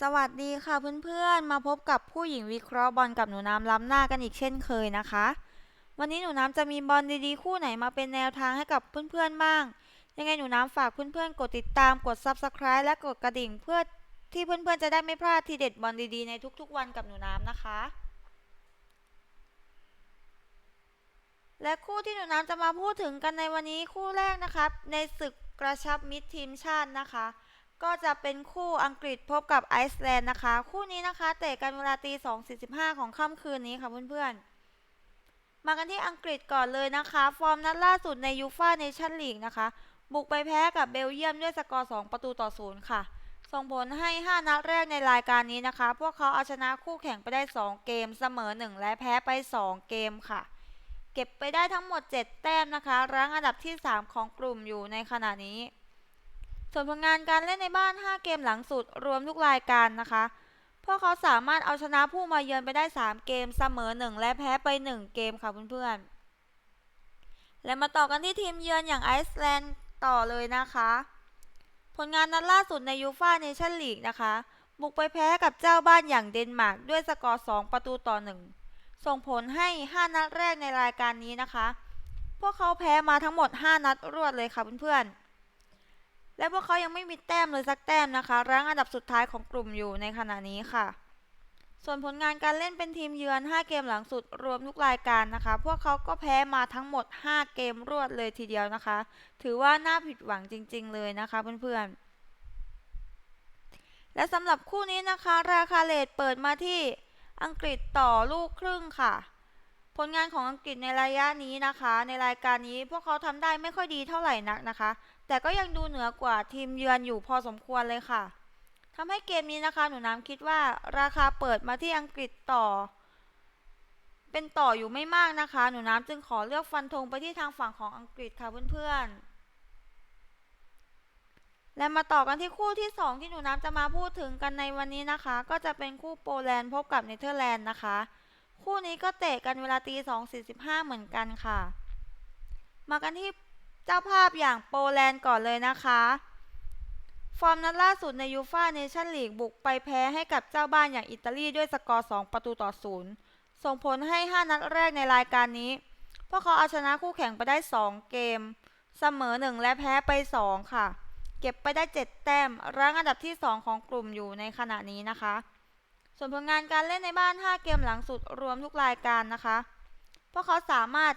สวัสดีค่ะเพื่อนๆ มาพบกับผู้หญิงวิเคราะห์บอลกับหนูน้ำล้ำหน้ากันอีกเช่นเคยนะคะ วันนี้หนูน้ำจะมีบอลดีๆ คู่ไหนมาเป็นแนวทางให้กับเพื่อนๆบ้าง ยังไงหนูน้ำฝากเพื่อนๆ กดติดตามกด Subscribe และกดกระดิ่งเพื่อที่เพื่อนๆ จะได้ไม่พลาดทีเด็ดบอลดีๆ ในทุกๆ วันกับหนูน้ำนะคะ และคู่ที่หนูน้ำจะมาพูดถึงกันในวันนี้คู่แรกนะครับในศึกกระชับมิตรทีมชาตินะคะ ก็จะเป็นคู่อังกฤษพบกับไอซ์แลนด์นะคะ คู่นี้นะคะ เตะกันเวลาตี2.45ของค่ำคืนนี้ค่ะเพื่อนๆ มากันที่อังกฤษก่อนเลยนะคะ ฟอร์มนัดล่าสุดในยูฟ่าเนชั่นลีกนะคะ บุกไปแพ้กับเบลเยียมด้วยสกอร์2ประตูต่อ0ค่ะ ส่งผลให้ 5 นัดแรกในรายการนี้นะคะ พวกเขาเอาชนะคู่แข่งไปได้ 2 เกมเสมอ 1 และแพ้ไป 2 เกมค่ะ เก็บไปได้ทั้งหมด 7 แต้มนะคะรั้งอันดับที่ 3 ของกลุ่มอยู่ในขณะนี้ ส่วนผลงานการเล่นในบ้าน 5 เกมหลังสุดรวมทุกรายการนะคะ พวกเขาสามารถเอาชนะผู้มาเยือนไปได้ 3 เกมเสมอ 1 และแพ้ไป 1 เกมค่ะเพื่อนๆ และมาต่อกันที่ทีมเยือนอย่างไอซ์แลนด์ต่อเลยนะคะ ผลงานนัดล่าสุดในยูฟ่าเนชั่นลีกนะคะ บุกไปแพ้กับเจ้าบ้านอย่างเดนมาร์กด้วยสกอร์ 2 ประตูต่อ 1 ส่งผลให้ 5 นัดแรกในรายการนี้นะคะ พวกเขาแพ้มาทั้งหมด 5 นัดรวดเลยค่ะเพื่อนๆ และพวกเขายังไม่มีแต้มเลยสักแต้มนะคะรั้งอันดับสุดท้ายของกลุ่มอยู่ในขณะนี้ค่ะ ส่วนผลงานการเล่นเป็นทีมเยือน 5 เกมหลังสุดรวมทุกรายการนะคะ พวกเขาก็แพ้มาทั้งหมด 5 เกมรวดเลยทีเดียวนะคะ ถือว่าน่าผิดหวังจริง ๆ เลยนะคะเพื่อนๆ และสำหรับคู่นี้นะคะ ราคาเลทเปิดมาที่อังกฤษต่อลูกครึ่งค่ะ ผลงานของอังกฤษในระยะนี้นะคะ ในรายการนี้พวกเขาทำได้ไม่ค่อยดีเท่าไหร่นักนะคะ แต่ก็ยังดูเหนือกว่าทีมเยือนอยู่พอสมควรเลยค่ะทำให้เกมนี้นะคะ หนูน้ำคิดว่าราคาเปิดมาที่อังกฤษต่อ เป็นต่ออยู่ไม่มากนะคะ หนูน้ำจึงขอเลือกฟันธงไปที่ทางฝั่งของอังกฤษค่ะเพื่อนๆ และมาต่อกันที่คู่ที่ 2 ที่หนูน้ำจะมาพูดถึงกันในวันนี้นะคะ ก็จะเป็นคู่โปแลนด์พบกับเนเธอร์แลนด์นะคะ คู่นี้ก็เตะกันเวลาตี2.45เหมือนกันค่ะ มากันที่เจ้าภาพอย่างโปแลนด์ก่อนเลยนะคะ ฟอร์มนัดล่าสุดในยูฟ่าเนชั่นลีกบุกไปแพ้ให้กับเจ้าบ้านอย่างอิตาลีด้วยสกอร์ 2 ประตูต่อ0ส่งผลให้ 5 นัดแรกในรายการนี้ พวกเขาเอาชนะคู่แข่งไปได้ 2 เกม เสมอ 1 และแพ้ไป 2 ค่ะ เก็บไปได้ 7 แต้มรั้งอันดับที่ 2 ของกลุ่มอยู่ในขณะนี้นะคะ ส่วนผลงานการเล่นในบ้าน 5 เกมหลังสุดรวมทุกรายการนะคะ พวกเขาสามารถ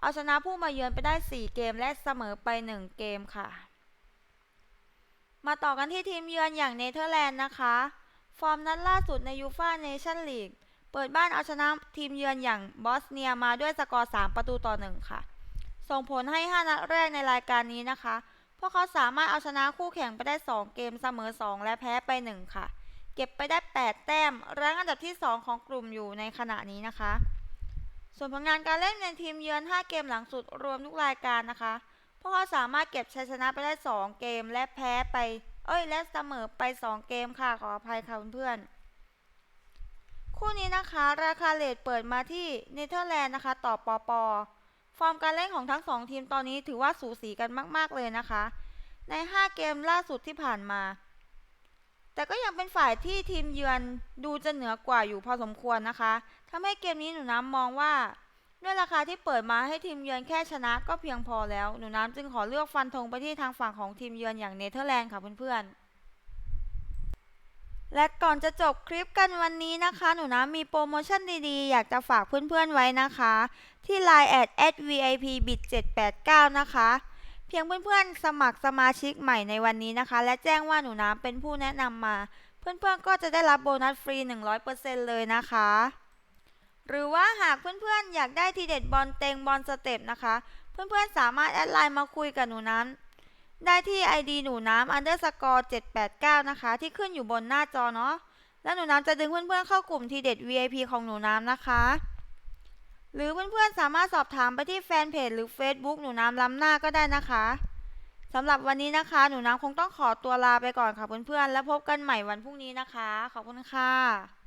เอาชนะผู้มาเยือนไปได้ 4 เกมและเสมอไป 1 เกมค่ะ มาต่อกันที่ทีมเยือนอย่างเนเธอร์แลนด์นะคะ ฟอร์มนัดล่าสุดในยูฟ่าเนชั่นลีกเปิดบ้านเอาชนะทีมเยือนอย่างบอสเนียมาด้วยสกอร์ 3 ประตูต่อ 1 ค่ะ ส่งผลให้ 5 นัดแรกในรายการนี้นะคะ พวกเขาสามารถเอาชนะคู่แข่งไปได้ 2 เกมเสมอ 2 และแพ้ไป 1 ค่ะ เก็บไปได้ 8 แต้มรั้งอันดับที่ 2 ของกลุ่มอยู่ในขณะนี้นะคะ ส่วนผลงานการเล่นในทีมเยือน 5 เกมหลังสุดรวมทุกรายการนะคะ พวกเขาสามารถเก็บชัยชนะไปได้ 2 เกมและแพ้ไป เอ้ย และเสมอไป 2 เกมค่ะ ขออภัยค่ะเพื่อนๆ คู่นี้นะคะ ราคาเลทเปิดมาที่เนเธอร์แลนด์นะคะ ต่อปอปอฟอร์มการเล่นของทั้ง 2 ทีมตอนนี้ถือว่าสูสีกันมาก ๆ เลยนะคะ ใน 5 เกมล่าสุดที่ผ่านมา แต่ก็ยังเป็นฝ่ายที่ทีมเยือนดูจะเหนือกว่าอยู่พอสมควรนะคะทำให้เกมนี้หนูน้ำมองว่า ด้วยราคาที่เปิดมาให้ทีมเยือนแค่ชนะก็เพียงพอแล้ว หนูน้ำจึงขอเลือกฟันธงไปที่ทางฝั่งของทีมเยือนอย่างเนเธอร์แลนด์ค่ะเพื่อนๆและก่อนจะจบคลิปกันวันนี้นะคะ หนูน้ำมีโปรโมชั่นดีๆ อยากจะฝากเพื่อนๆไว้นะคะ ที่ Line แอด @vip bit 789 นะคะ เพียงเพื่อนๆ สมัครสมาชิกใหม่ในวันนี้นะคะ และแจ้งว่าหนูน้ำเป็นผู้แนะนำมา เพื่อนๆ ก็จะได้รับโบนัสฟรี 100%เลยนะคะ หรือว่าหากเพื่อนๆ อยากได้ทีเด็ดบอลเต็งบอลสเต็ปนะคะ เพื่อนๆ สามารถแอดไลน์มาคุยกับหนูน้ำได้ที่ ID หนูน้ำ underscore 789 นะคะ ที่ขึ้นอยู่บนหน้าจอเนาะ แล้วหนูน้ำจะดึงเพื่อนๆ เข้ากลุ่มทีเด็ด VIP ของหนูน้ำนะคะ หรือเพื่อนๆสามารถสอบถามไปที่แฟนเพจหรือ Facebook หนูน้ำล้ำหน้าก็ได้นะคะสำหรับวันนี้นะคะ หนูน้ำคงต้องขอตัวลาไปก่อนค่ะเพื่อนๆ แล้วพบกันใหม่วันพรุ่งนี้นะคะ ขอบคุณค่ะ